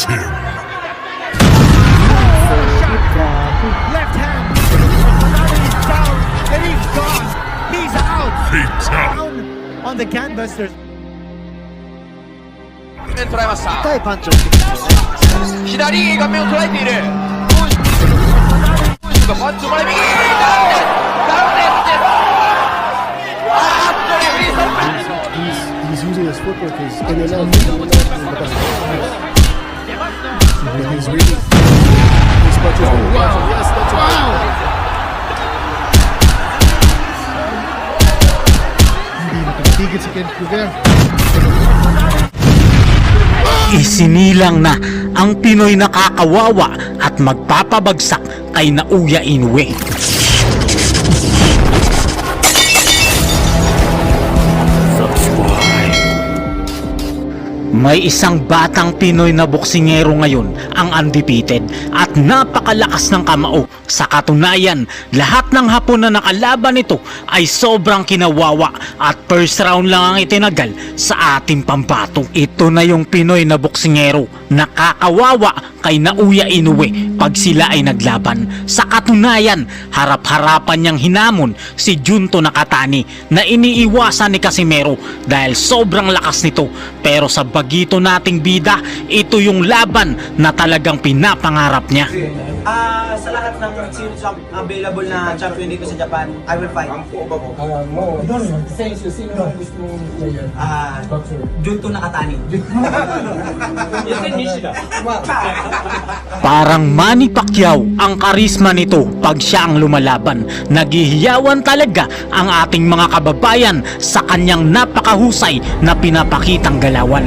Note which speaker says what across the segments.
Speaker 1: Finish him!
Speaker 2: on the canvas. There's
Speaker 3: Tay Pancho. Shidari gamil tulay dire. Kapan tumay bigi.
Speaker 4: He's using his footwork. He's in. He's really, his punches are wow. Yes, that's wow. Hindi nakatigil si Ken.
Speaker 5: Isinilang na ang Pinoy nakakawawa at magpapabagsak kay Nauya Inoue. May isang batang Pinoy na boksingero ngayon ang undefeated at napakalakas ng kamao. Sa katunayan, lahat ng hapon na nakalaban nito ay sobrang kinawawa at first round lang ang itinagal sa ating pambato. Ito na yung Pinoy na boksingero na kakawawa kay Nauya Inoue pag sila ay naglaban. Sa katunayan, harap-harapan niyang hinamon si Junto Nakatani na iniiwasan ni Casimero dahil sobrang lakas nito. Pero sa bagito nating bida, ito yung laban na talagang pinapangarap niya.
Speaker 6: Ah, sa lahat ng sino champ available na champion dito sa Japan, I will fight. Ah, Junto Nakatani.
Speaker 5: Parang Manny Pacquiao ang karisma nito pag siya ang lumalaban. Nagihiyawan talaga ang ating mga kababayan sa kanyang napakahusay na pinapakitang galawan.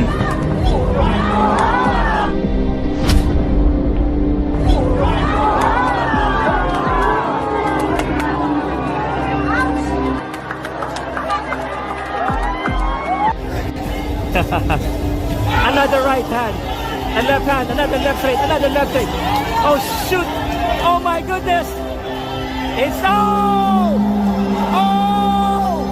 Speaker 7: another right hand, a left hand, another left right, another left right. Oh shoot! Oh my goodness! It's oh! Oh!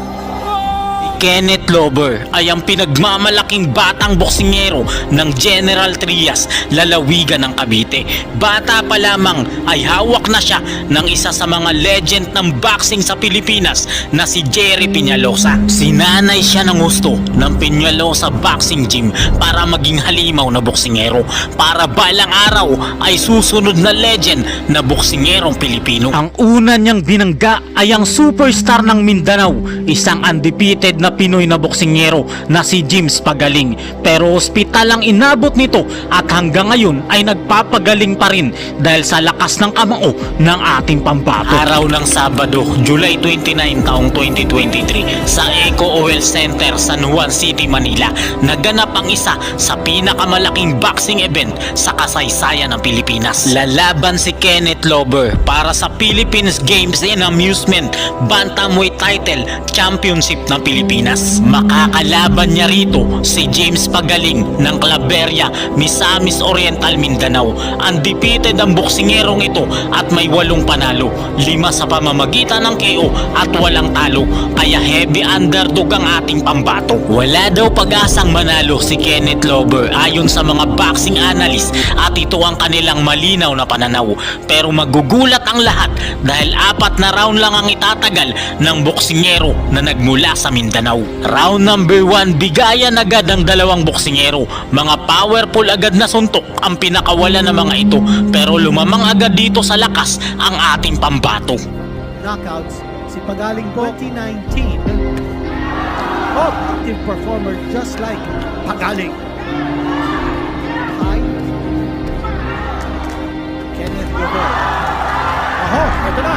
Speaker 7: Oh!
Speaker 5: Kenneth Lober ay ang pinagmamalaking batang boksingero ng General Trias, lalawigan ng Cavite. Bata pa lamang ay hawak na siya ng isa sa mga legend ng boxing sa Pilipinas na si Jerry Peñalosa. Sinanay siya ng gusto ng Peñalosa Boxing Gym para maging halimaw na boksingero para balang araw ay susunod na legend na boksingerong Pilipino. Ang una niyang binangga ay ang superstar ng Mindanao, isang undefeated na Pinoy na boksingero na si James Pagaling. Pero ospital ang inabot nito at hanggang ngayon ay nagpapagaling pa rin dahil sa lakas ng kamao ng ating pambato. Araw ng Sabado, July 29 taong 2023 sa Eco Oil Center, San Juan City, Manila, naganap ang isa sa pinakamalaking boxing event sa kasaysayan ng Pilipinas. Lalaban si Kenneth Lober para sa Philippines Games and Amusement Bantamweight Title Championship ng Pilipinas. Makakalaban niya rito si James Pagaling ng Claveria, Misamis Oriental, Mindanao. Undefeated ang boksingerong ito at may walong panalo, lima sa pamamagitan ng KO at walang talo. Kaya heavy underdog ang ating pambato. Wala daw pag-asang manalo si Kenneth Lober ayon sa mga boxing analyst at ito ang kanilang malinaw na pananaw. Pero magugulat ang lahat dahil apat na round lang ang itatagal ng boksingero na nagmula sa Mindanao. Round number 1, bigayan agad ang dalawang boksingero. Mga powerful agad na suntok ang pinakawala ng mga ito pero lumamang agad dito sa lakas ang ating pambato.
Speaker 2: knockouts. Si Pagaling po 2019. Oh, active performer just like Pagaling. High. Kenneth Llobel. Oho, ito na.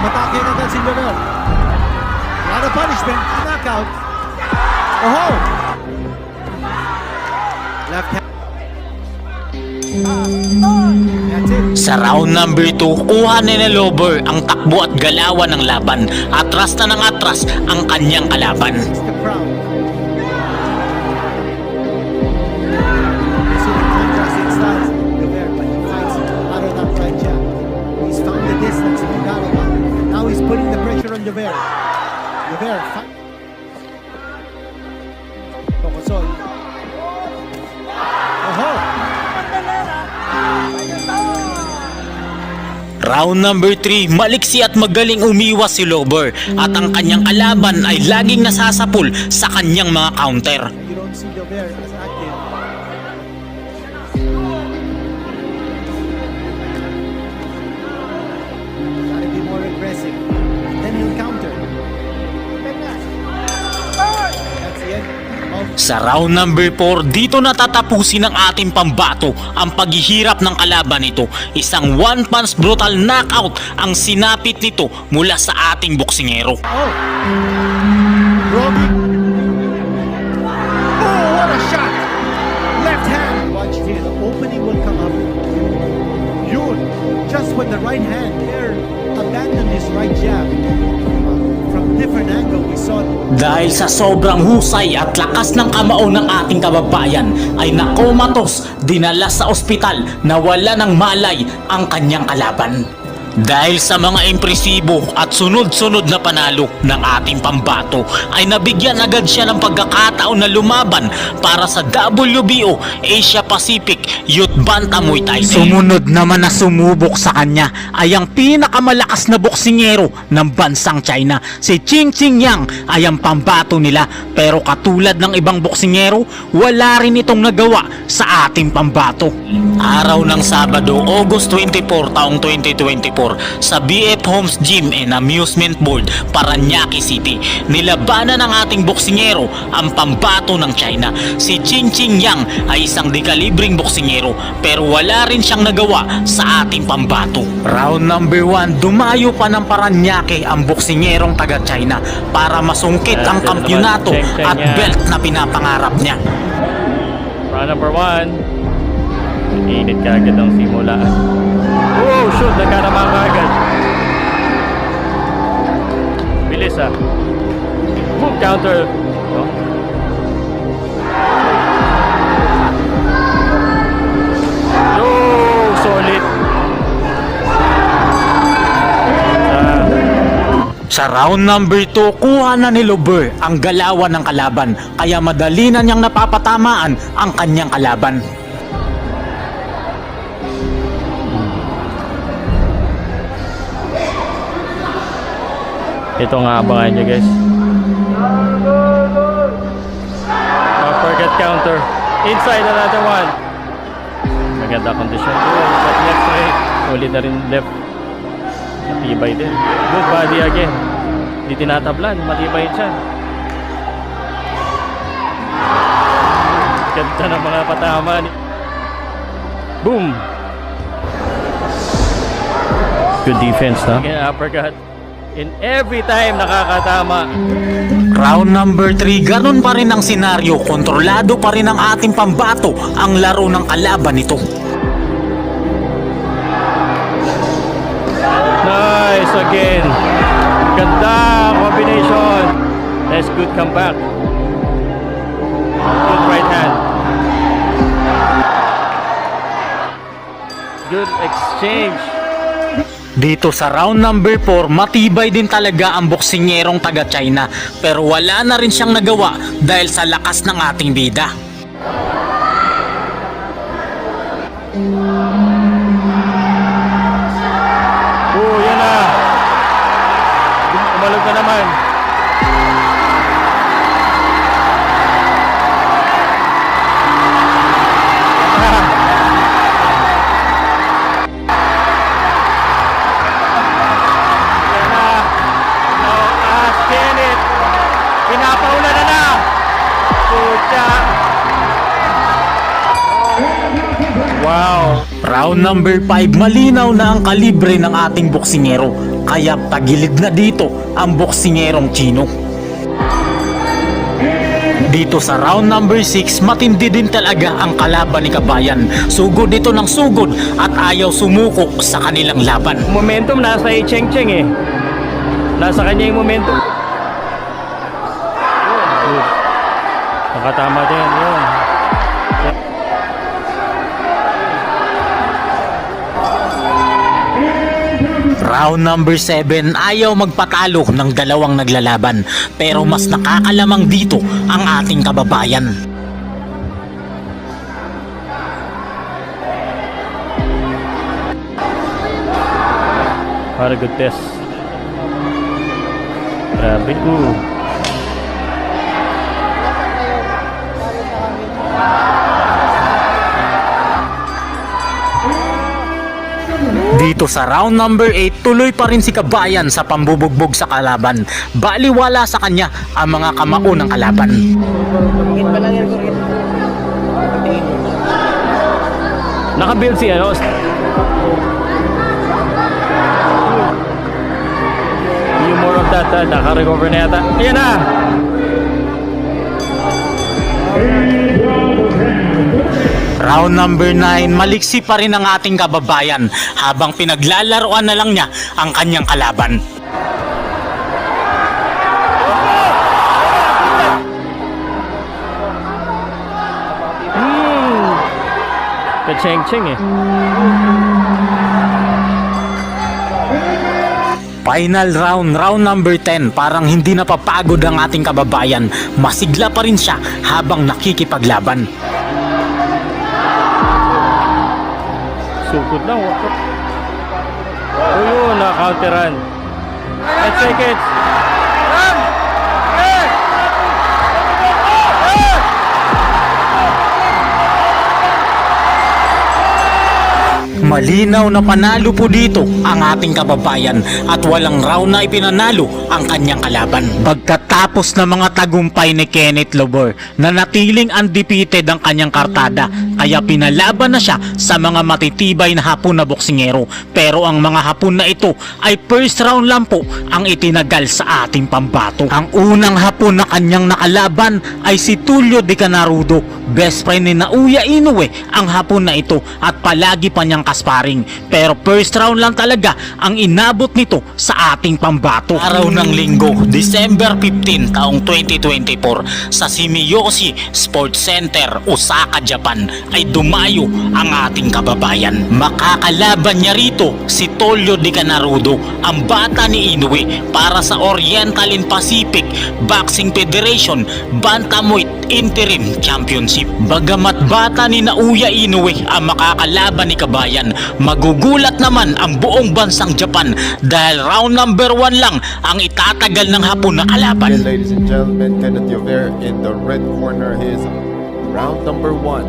Speaker 2: Umatake na agad si Llobel. Punishment. Knockout. Oho. Left hand.
Speaker 5: Sa round number 2, kuha ni na Lober ang takbo at galawan ng laban. Atras na ng atras ang kanyang kalaban.
Speaker 2: Now he's putting the pressure on Gobert. Gobert. Pocosol. Oho!
Speaker 5: Round number 3, maliksi at magaling umiwas si Lover at ang kanyang kalaban ay laging nasasapul sa kanyang mga counter.
Speaker 2: You don't see Gobert as active. Gotta be more aggressive. Then he'll counter.
Speaker 5: Sa round number 4, dito natatapusin ng ating pambato ang paghihirap ng kalaban nito. Isang one-punch brutal knockout ang sinapit nito mula sa ating boksingero.
Speaker 2: Oh! What a shot! Left hand. Watch here. Opening will come up. Yun. Just when the right hand there abandoned his right jab.
Speaker 5: Dahil sa sobrang husay at lakas ng kamao ng ating kababayan ay nakomatos dinala sa ospital na wala ng malay ang kanyang kalaban. Dahil sa mga impresibo at sunod-sunod na panalo ng ating pambato ay nabigyan agad siya ng pagkakataon na lumaban para sa WBO Asia Pacific Youth Bantamweight title. Sumunod naman na sumubok sa kanya ay ang pinakamalakas na boksingero ng bansang China. Si Ching Ching Yang ay ang pambato nila pero katulad ng ibang boksingero wala rin itong nagawa sa ating pambato. Araw ng Sabado, August 24 taong 2024 sa BF Homes Gym and Amusement Board, Paranaque City. Nilabanan ng ating boksingero ang pambato ng China. Si Ching Ching Yang ay isang dekalibring boksingero pero wala rin siyang nagawa sa ating pambato. Round number 1, dumayo pa ng Paranaque ang boksingerong taga China para masungkit ang kampyonato at belt na pinapangarap niya.
Speaker 7: Round number one. Init ka agad ang simulaan. Oh, shoot! Nagkarama ka agad. Bilis ah. Boom, counter. Oh. Oh, solid. Ah,
Speaker 5: Sa round number 2, kuha na ni Lober ang galawan ng kalaban kaya madali na niyang napapatamaan ang kanyang kalaban.
Speaker 7: Ito nga abangan nyo guys. Uppercut counter. Inside another one. Maganda condition doon. But left straight. Solid na rin left. Matibay din. Good body again. Hindi tinatablan. Matibay siya. Ganda ng mga patama ni... Boom! Good defense, no? Again, uppercut. And every time nakakatama.
Speaker 5: Round number 3, ganun pa rin ang senaryo, kontrolado pa rin ng ating pambato ang laro ng kalaban nito.
Speaker 7: Nice again. Ganda combination. Nice good comeback. Good right hand. Good exchange.
Speaker 5: Dito sa round number 4, matibay din talaga ang boksingerong taga China pero wala na rin siyang nagawa dahil sa lakas ng ating bida. Round number 5, malinaw na ang kalibre ng ating boksingero kaya tagilid na dito ang boksingerong Chino. Dito sa round number 6, matindi din talaga ang kalaban ni Kabayan. Sugod dito ng sugod at ayaw sumuko sa kanilang laban.
Speaker 7: momentum nasa kay Cheng Cheng eh. Nasa kanya yung momentum. Nakatama din yun.
Speaker 5: Round number 7, ayaw magpatalo ng dalawang naglalaban pero mas nakakalamang dito ang ating kababayan.
Speaker 7: A good test. Grabe. Ooh.
Speaker 5: Dito sa round number 8, tuloy pa rin si Kabayan sa pambubugbog sa kalaban. Baliwala sa kanya ang mga kamao ng kalaban.
Speaker 7: Naka-build si ano. Yung more of that, uh, naka-recover na yata. Ayan na!
Speaker 5: Round number 9, maliksi pa rin ang ating kababayan habang pinaglalaroan na lang niya ang kanyang kalaban.
Speaker 7: Hmm. Ka-cheng-cheng eh.
Speaker 5: Final round, round number 10, parang hindi napapagod ang ating kababayan. Masigla pa rin siya habang nakikipaglaban.
Speaker 7: Sukot lang. Oh yun, na-counteran. 10 seconds.
Speaker 5: Malinaw na panalo po dito ang ating kababayan at walang round na ipinanalo ang kanyang kalaban. Pagkatapos ng mga tagumpay ni Kenneth Lobor na natiling undefeated ang kanyang kartada kaya pinalaban na siya sa mga matitibay na hapon na boksingero pero ang mga hapon na ito ay first round lang po ang itinagal sa ating pambato. Ang unang hapon na kanyang nakalaban ay si Tulio de Canarudo, best friend ni Nauya Inoue ang hapon na ito at palagi pa niyang kasparing. Pero first round lang talaga ang inabot nito sa ating pambato. Araw ng linggo, December 15 taong 2024 sa Shimiyoshi Sports Center, Osaka, Japan ay dumayo ang ating kababayan. Makakalaban niya rito si Tolyo de Canarudo, ang bata ni Inoue para sa Oriental and Pacific Boxing Federation Bantamweight Interim Championship. Bagamat bata ni Nauya Inoue ang makakalaban ni Kabayan, magugulat naman ang buong bansang Japan dahil round number 1 lang ang itatagal ng hapon na kalaban.
Speaker 1: And ladies and gentlemen, Kenneth Yover in the red corner, his round number one.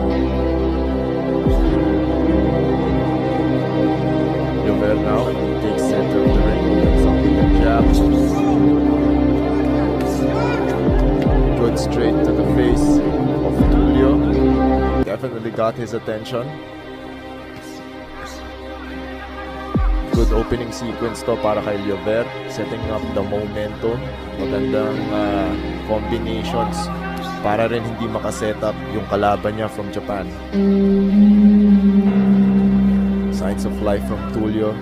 Speaker 1: Yover now takes center of the ring, up with a jab. Good straight to the face of Tulio. Definitely got his attention. Good opening sequence to para kay Liover, setting up the momentum. Magandang ah, combinations para rin hindi makaset up yung kalaban niya from Japan. Signs of life from Tulio.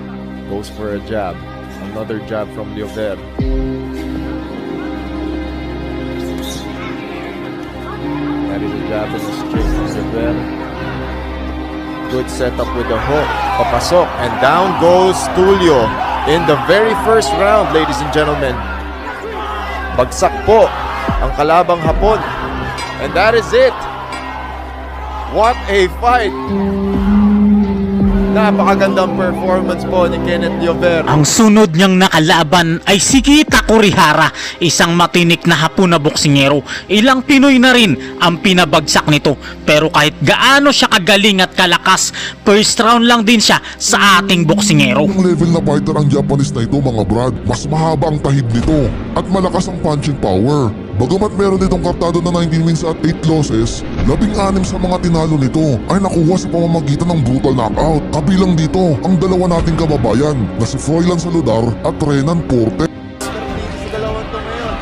Speaker 1: Goes for a jab. Another jab from Liover. That is a the straight from Liover. Good setup with the hook. Papasok. And down goes Tulio in the very first round, ladies and gentlemen. Bagsak po ang kalabang hapon. And that is it. What a fight. Napakagandang performance po ni Kenneth Diover.
Speaker 5: Ang sunod niyang nakalaban ay si Kita Kurihara, isang matinik na hapon na boksingero. Ilang Pinoy na rin ang pinabagsak nito. Pero kahit gaano siya kagaling at kalakas, first round lang din siya sa ating boksingero.
Speaker 8: Ang level na fighter ang Japanese na ito mga brad. Mas mahaba ang tahid nito at malakas ang punching power. Bagamat meron ditong kartado na 19 wins at 8 losses, labing anim sa mga tinalo nito ay nakuha sa pamamagitan ng brutal knockout. Kabilang dito ang dalawa nating kababayan na si Froilan Saludar at Renan Porte.
Speaker 1: sa dalawang to ngayon.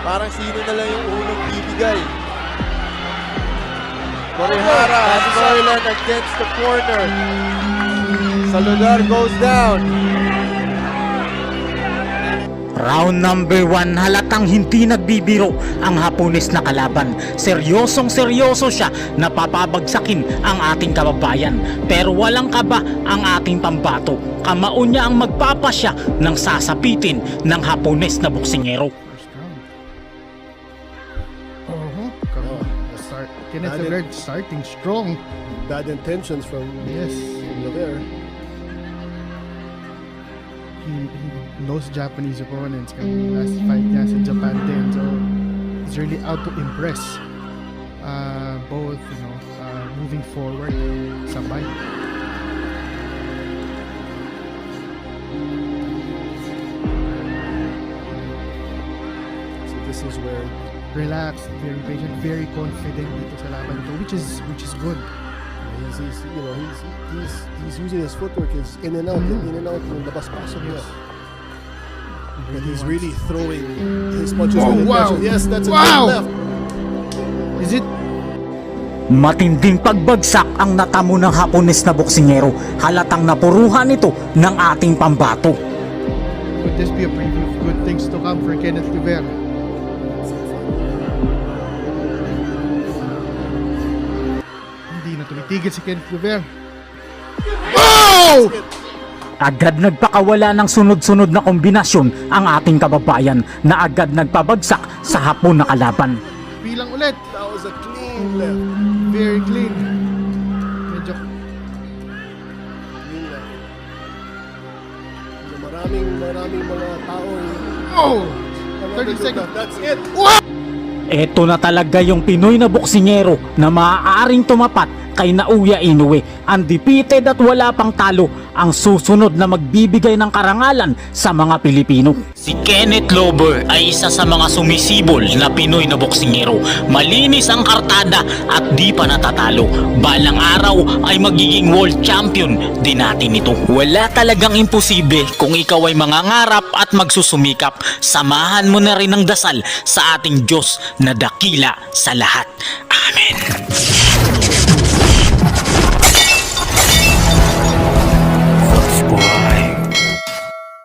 Speaker 1: Parang sino na lang yung unang bibigay. Korihara has Soyland against the corner. Saludar goes down.
Speaker 5: Round number 1, halatang hindi nagbibiro ang Hapones na kalaban. Seryosong seryoso siya na papabagsakin ang ating kababayan. Pero walang kaba ang ating pambato. Kamao niya ang magpapasya ng sasapitin ng Hapones na boksingero.
Speaker 4: Uh-huh. Start, Kenneth Alert starting strong.
Speaker 9: bad intentions from
Speaker 4: Yes.
Speaker 9: from Lover.
Speaker 4: He, he knows Japanese opponents. Kaya last fight niya sa Japan din. So, he's really out to impress. Uh, both, you know, uh, moving forward. Sabay.
Speaker 1: So this is where
Speaker 4: Relaxed, very patient, very confident dito sa laban nito, which is which is good.
Speaker 9: He's, he's you know he's he's he's using his footwork is in and out in and out yung labas pasok niya. But he's really throwing his punches
Speaker 4: Oh,
Speaker 9: with
Speaker 4: wow.
Speaker 9: aggression. Yes, that's a
Speaker 4: Wow.
Speaker 9: good left.
Speaker 4: Is it
Speaker 5: Matinding pagbagsak ang natamo ng Hapones na boksingero. Halatang napuruhan ito ng ating pambato.
Speaker 4: Could this be a preview of good things to come for Kenneth Rivera? Tumitigil si Kenneth Rivera. Oh!
Speaker 5: Agad nagpakawala ng sunod-sunod na kombinasyon ang ating kababayan na agad nagpabagsak sa hapon na kalaban.
Speaker 4: Bilang ulit.
Speaker 9: That was a clean left.
Speaker 4: Very clean. Medyo
Speaker 9: Clean left. Maraming maraming mga tao
Speaker 4: Oh! 30
Speaker 9: 30
Speaker 4: seconds.
Speaker 9: That's it.
Speaker 5: Ito na talaga yung Pinoy na boksingero na maaaring tumapat kay Nauya Inoue. Undefeated at wala pang talo ang susunod na magbibigay ng karangalan sa mga Pilipino. Si Kenneth Lober ay isa sa mga sumisibol na Pinoy na boksingero. Malinis ang kartada at di pa natatalo. Balang araw ay magiging world champion din natin ito. Wala talagang imposible kung ikaw ay mangangarap at magsusumikap. Samahan mo na rin ng dasal sa ating Diyos na dakila sa lahat.